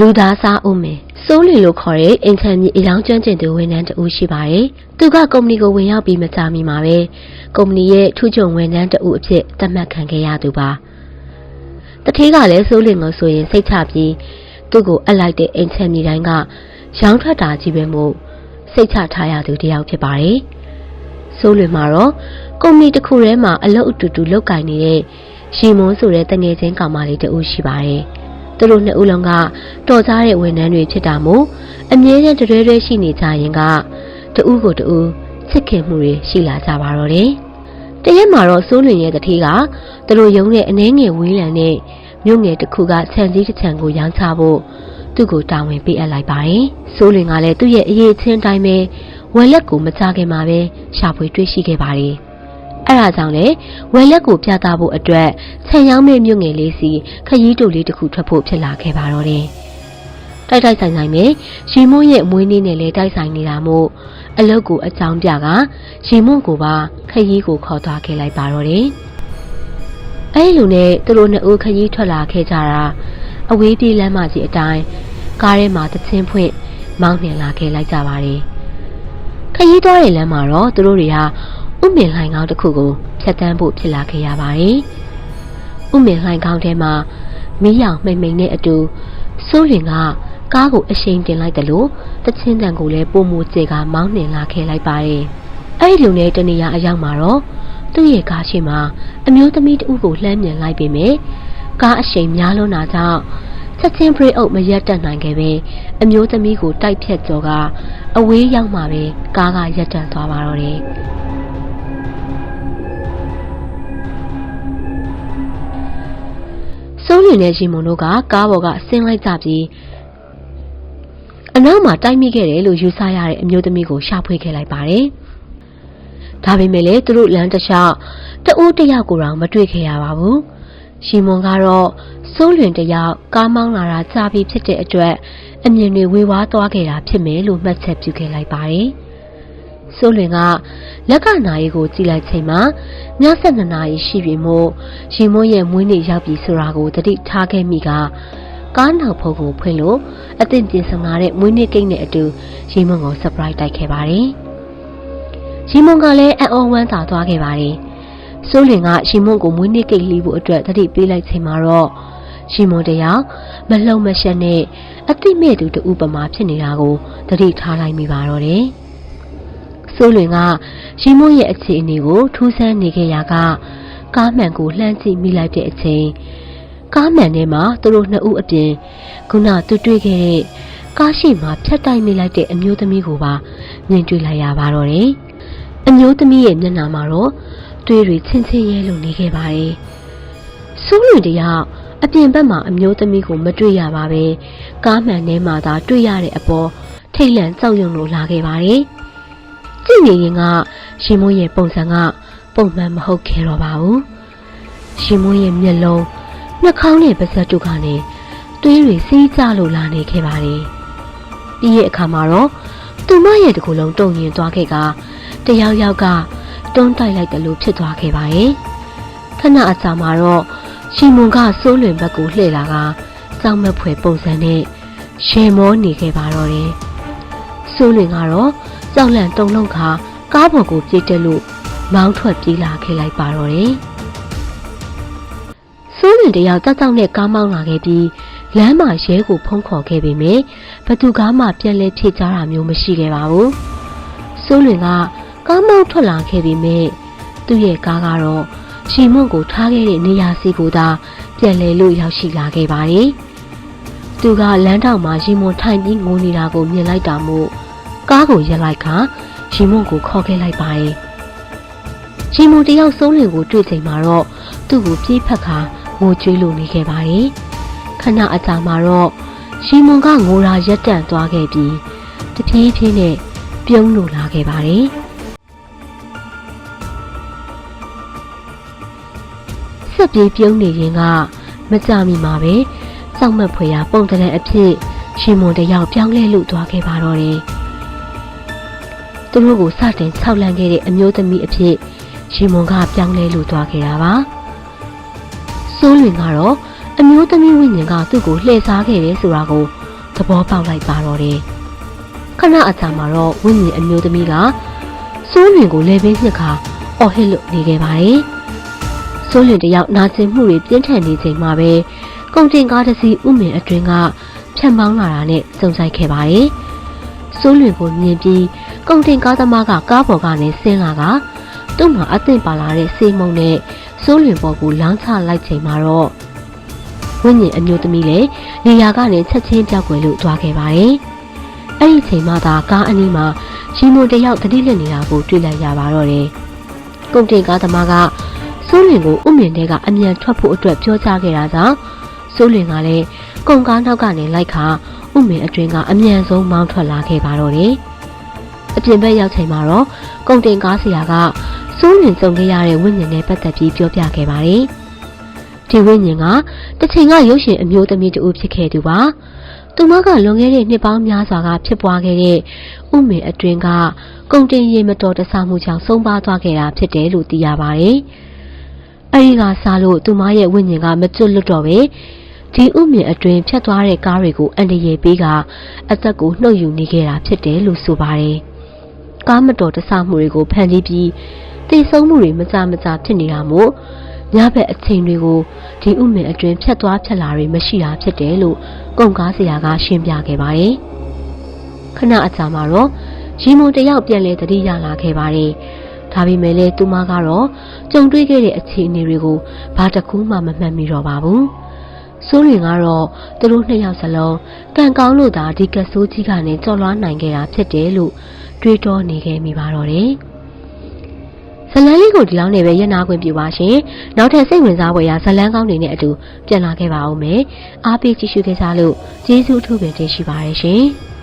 လူသားစားဦးမယ်စိုးလီလို့ခေါ်တဲ့အင်ချမ်းမြေအယောင်ကျွမ်းကျင်သူဝန်ထမ်းတဦးရှိပါတယ်။သူကကုမ္ပဏီကိုဝင်ရောက်ပြီးမကြာမီမှာပဲကုမ္ပဏီရဲ့ထူးချွန်ဝန်ထမ်းတဦးအဖြစ်သတ်မှတ်ခံခဲ့ရသူပါ။တထေးကလည်းစိုးလင်ကိုဆိုရင်စိတ်ချပြီးသူ့ကိုအပ်လိုက်တဲ့အင်ချမ်းမြေတိုင်းကရောင်းထွက်တာကြီးပဲမို့စိတ်ချထားရသူတယောက်ဖြစ်ပါတယ်။စိုးလင်မှာတော့ကုမ္ပဏီတစ်ခုထဲမှာအလုပ်အတူတူလုပ်ကင်နေတဲ့ရီမွန်းဆိုတဲ့တငယ်ချင်းကောင်မလေးတဦးရှိပါတယ်။ သူတို့နှစ်ဦးလုံးကတော်ကြားတဲ့ဝန်ထမ်းတွေဖြစ်တာမို့အမြဲတမ်းတရွဲရွဲရှိနေကြရင်ကတဦးကိုတဦးချစ်ခင်မှုတွေရှိလာကြပါတော့တယ်။တရက်မှာတော့စိုးလွင်ရဲ့တထေးကသူတို့ရုံးတဲ့အနေငယ်ဝေးလံနဲ့မြို့ငယ်တစ်ခုကခြံစည်းတစ်ခြံကိုရောင်းချဖို့သူ့ကိုတာဝန်ပေးအပ်လိုက်ပါတယ်။စိုးလွင်ကလည်းသူ့ရဲ့အရေးချင်းတိုင်းပဲဝယ်လက်ကိုမကြခင်မှာပဲရှာဖွေတွေ့ရှိခဲ့ပါတယ်။ အဲဒါကြောင့်လေဝယ်လက်ကိုပြသဖို့အတွက်ခြံရောင်းမဲ့မြို့ငယ်လေးစီခရီးတူလေးတစ်ခုထွက်ဖို့ဖြစ်လာခဲ့ပါတော့တယ်။တိုက်တိုက်ဆိုင်ဆိုင်ပဲရီမွန်းရဲ့မွေးနေ့နဲ့လည်းတိုက်ဆိုင်နေတာမို့အလုတ်ကိုအကြောင်းပြကရီမွန်းကိုပါခရီးကိုခေါ်သွားခဲ့လိုက်ပါတော့တယ်။အဲလိုနဲ့သူတို့နှစ်ဦးခရီးထွက်လာခဲ့ကြတာအဝေးပြေးလမ်းမကြီးအတိုင်းကားထဲမှာသချင်းဖွင့်မောင်းနှင်လာခဲ့လိုက်ကြပါတယ်။ခရီးသွားတဲ့လမ်းမှာတော့သူတို့တွေဟာ ဥမင်လှိုင်ကောင်းတစ်ခုကိုဖြတ်တန်းဖို့ဖြစ်လာခဲ့ရပါတယ်။ဥမင်လှိုင်ကောင်းထဲမှာမီးရောင်မှိမ့်မှိန်နဲ့အတူစိုးလင်ကကားကိုအရှိန်တင်လိုက်တယ်လို့တချင်းတန်ကိုလည်းပုံမူကျေကမောင်းနှင်လာခဲ့လိုက်ပါတယ်။အဲ့ဒီလိုနဲ့တနေရာအရောက်မှာတော့သူ့ရဲ့ကားရှိမှာအမျိုးသမီးတဦးကိုလှမ်းမြင်လိုက်ပေမဲ့ကားအရှိန်များလွန်းတာကြောင့်ချက်ချင်းဘရိတ်အုပ်မရက်တက်နိုင်ခဲ့ပဲအမျိုးသမီးကိုတိုက်ဖြတ်ကြောကအဝေးရောက်မှပဲကားကရက်တန့်သွားပါတော့တယ်။ စိုးလင်နဲ့ရီမွန်တို့ကကားပေါ်ကဆင်းလိုက်ကြပြီးအနောက်မှာတိုက်မိခဲ့တယ်လို့ယူဆရတဲ့အမျိုးသမီးကိုရှာဖွေခဲ့လိုက်ပါတယ်။ဒါပေမဲ့လည်းသူတို့လမ်းတစ်လျှောက်တအိုးတယောက်ကိုတော့မတွေ့ခဲ့ရပါဘူး။ရီမွန်ကတော့စိုးလွင်တယောက်ကားမောင်းလာတာကြားပြီးဖြစ်တဲ့အတွက်အမြင်တွေဝေဝါးသွားခဲ့တာဖြစ်မယ်လို့မှတ်ချက်ပြုခဲ့လိုက်ပါတယ်။ စိုးလွင်ကလက်ကနာရီကိုကြည့်လိုက်ချိန်မှာည7နာရီရှိပြီမို့ရီမွန်ရဲ့မွေးနေ့ရောက်ပြီဆိုတာကိုသတိထားခဲ့မိကကားနောက်ဖုံးကိုဖွင့်လို့အသင့်ပြင်ဆင်လာတဲ့မွေးနေ့ကိတ်နဲ့အတူရီမွန်ကို surprise တိုက်ခဲ့ပါတယ်။ရီမွန်ကလည်းအံ့ဩဝမ်းသာသွားခဲ့ပါတယ်။စိုးလင်ကရီမွန်ကိုမွေးနေ့ကိတ်လှီးဖို့အတွက်သတိပေးလိုက်ချိန်မှာတော့ရီမွန်တယောက်မလှုံမရှက်နဲ့အတိမဲ့သူတူပမာဖြစ်နေတာကိုသတိထားလိုက်မိပါတော့တယ်။ စိုးလင်ကရီမွန်ရဲ့အခြေအနေကိုထူးဆန်းနေခဲ့ရာကကားမှန်ကိုလှမ်းကြည့်မိလိုက်တဲ့အချိန်ကားမှန်ထဲမှာသူတို့နှစ်ဦးအပြင်ခုနသူတွေ့ခဲ့တဲ့ကားရှိမှဖြတ်တိုက်မိလိုက်တဲ့အမျိုးသမီးကိုပါမြင်တွေ့လိုက်ရပါတော့တယ်။အမျိုးသမီးရဲ့မျက်နှာမှာတော့သွေးတွေချင်းချင်းရဲလို့နေခဲ့ပါတယ်။စိုးလွင်တယောက်အပြင်ဘက်မှာအမျိုးသမီးကိုမတွေ့ရပါပဲ။ကားမှန်ထဲမှာသာတွေ့ရတဲ့အပေါ်ထိတ်လန့်ကြောက်ရွံ့လို့လာခဲ့ပါတယ်။ ကြည့်နေရင်ကရှင်မိုးရဲ့ပုံစံကပုံမှန်မဟုတ်ခဲ့တော့ပါဘူး။ရှင်မိုးရဲ့မျက်လုံးနှာခေါင်းနဲ့ပါးစပ်တို့ကနေသွေးတွေစီးကျလို့လာနေခဲ့ပါတယ်။ပြီးရဲ့အခါမှာတော့သူမရဲ့တကူလုံးတုံရင်သွားခဲ့ကတယောက်ယောက်ကတွန်းတိုက်လိုက်တယ်လို့ဖြစ်သွားခဲ့ပါရဲ့။ခဏအကြာမှာတော့ရှီမွန်ကစိုးလွင်ဘက်ကိုလှည့်လာကစောင့်မဖွယ်ပုံစံနဲ့ရေမောနေခဲ့ပါတော့တယ်။စိုးလွင်ကတော့ ကြောက်လန့်တုန်လှုပ်ခါကားပေါ်ကိုပြေးတက်လို့မောင်းထွက်ပြေးလာခဲ့လိုက်ပါတော့တယ်။စိုးလွင်တယောက်ကြောက်ကြောက်နဲ့ကားမောင်းလာခဲ့ပြီးလမ်းမှာရဲကိုဖုံးခေါ်ခဲ့ပေမဲ့ဘသူကားမှပြန်လဲဖြေချတာမျိုးမရှိခဲ့ပါဘူး။စိုးလွင်ကကားမောင်းထွက်လာခဲ့ပေမဲ့သူ့ရဲ့ကားကတော့ရှီမွန့်ကိုထားခဲ့တဲ့နေရာစီကိုသာပြန်လဲလို့ရောက်ရှိလာခဲ့ပါတယ်။သူကလမ်းတောင်မှာရှီမွန့်ထိုင်ပြီးငိုနေတာကိုမြင်လိုက်တာမို့ ကားကိုရပ်လိုက်ခါရှီမွန့်ကိုခေါ်ခဲ့လိုက်ပါတယ်။ရှီမွန့်တယောက်ဆုံးလင်ကိုတွေ့ချိန်မှာတော့သူ့ကိုပြေးဖက်ခါငိုကြွေးလို့နေခဲ့ပါတယ်။ခဏအကြာမှာတော့ရှီမွန်ကငိုရာရက်တန့်သွားခဲ့ပြီးတဖြည်းဖြည်းနဲ့ပြုံးလို့လာခဲ့ပါတယ်။ဆက်ပြေးပြုံးနေရင်ကမကြမီမှာပဲစောင့်မက်ဖွယ်ရာပုံတရံအဖြစ်ရှီမွန်တယောက်ပြောင်းလဲလို့သွားခဲ့ပါတော့တယ်။ သူတို့ကိုစတင်ဆောက်လန့်ခဲ့တဲ့အမျိုးသမီးအဖြစ်ရှီမွန်ကပြောင်းလဲလို့သွားခဲ့တာပါ။စိုးလွင်ကတော့အမျိုးသမီးဝိညာဉ်ကသူ့ကိုလှည့်စားခဲ့တယ်ဆိုတာကိုသဘောပေါက်လိုက်ပါတော့တယ်ခဏအကြာမှာတော့ဝိညာဉ်အမျိုးသမီးကစိုးလင်ကိုလေပင်းနှစ်ခါအော်ဟစ်လို့နေခဲ့ပါတယ်စိုးလင်တယောက်နာကျင်မှုတွေပြင်းထန်နေချိန်မှာပဲကုန်တင်ကားတစ်စီးဥမင်အတွင်းကဖြတ်မောင်းလာတာနဲ့စုံဆိုင်ခဲ့ပါတယ်စိုးလင်ကိုမြင်ပြီး ကုန်တင်ကားသမားကကားပေါ်ကနေဆင်းလာကသူ့မှာအသင့်ပါလာတဲ့စေးမုံနဲ့စိုးလင်ပေါ်ကိုလောင်းချလိုက်ချိန်မှာတော့ဝိညာဉ်အမျိုးသမီးလည်းနေရာကနေချက်ချင်းပြောက်ွယ်လို့တွားခဲ့ပါတယ်။အဲ့ဒီချိန်မှသာကားအနီးမှာရီမွန်တယောက်တတိလက်နေတာကိုတွေ့လိုက်ရပါတော့တယ်။ကုန်တင်ကားသမားကစိုးလင်ကိုဥမင်တဲကအမြန်ထွက်ဖို့အတွက်ပြောကြားခဲ့တာကြောင့်စိုးလင်ကလည်းကုန်ကားနောက်ကနေလိုက်ခါဥမင်အတွင်းကအမြန်ဆုံးမောင်းထွက်လာခဲ့ပါတော့တယ်။ အပြင်ဘက်ရောက်ချိန်မှာတော့ကုန်တင်ကားဆရာကစိုးလင်ကြုံခဲ့ရတဲ့ဝိညာဉ်နဲ့ပတ်သက်ပြီးပြောပြခဲ့ပါတယ်။ဒီဝိညာဉ်ကတစ်ချိန်ကရုပ်ရှင်အမျိုးသမီးတူဖြစ်ခဲ့သူပါ။သူမကလွန်ခဲ့တဲ့နှစ်ပေါင်းများစွာကဖြစ်ပွားခဲ့တဲ့ဥမင်အတွင်းကကုန်တင်ရေမတော်တဆမှုကြောင့်ဆုံးပါသွားခဲ့တာဖြစ်တယ်လို့သိရပါတယ်။အဲဒီကစားလို့သူမရဲ့ဝိညာဉ်ကမကျွတ်လွတ်တော့ပဲဒီဥမင်အတွင်းဖြတ်သွားတဲ့ကားတွေကိုအန်တရယ်ပေးကအသက်ကိုနှုတ်ယူနေခဲ့တာဖြစ်တယ်လို့ဆိုပါတယ်။ ကားမတော်တဆမှုတွေကိုဖန်တီးပြီးတည်ဆုံးမှုတွေမကြမကြဖြစ်နေတာမို့ညဘက်အချိန်တွေကိုဒီဥမင်အတွင်းဖြတ်သွားဖြတ်လာတွေမရှိတာဖြစ်တယ်လို့ကုန်ကားဆရာကရှင်းပြခဲ့ပါတယ်။ခဏအကြာမှာတော့ရီမွန်တယောက်ပြန်လဲတတိရလာခဲ့ပါတယ်။ဒါပေမဲ့လည်းသူမကတော့ကြုံတွေ့ခဲ့တဲ့အခြေအနေတွေကိုဘာတစ်ခုမှမမှတ်မိတော့ပါဘူး။ စိုးလင်ကတော့သူတို့နှစ်ယောက်စလုံးကံကောင်းလို့သာဒီကဆိုးကြီးကနေကြော်လွှားနိုင်ခဲ့တာဖြစ်တယ်လို့တွေးတောနေခဲ့မိပါတော့တယ်။ဇလန်းလေးကိုဒီလောက်နေပဲရက်နာခွင့်ပြုပါရှင်။နောက်ထပ်စိတ်ဝင်စားဖွယ်ရာဇလန်းကောင်းတွေနဲ့အတူပြန်လာခဲ့ပါဦးမယ်။အားပေးကြည့်ရှုခဲ့ကြလို့ကျေးဇူးအထူးပဲတင်ရှိပါတယ်ရှင်။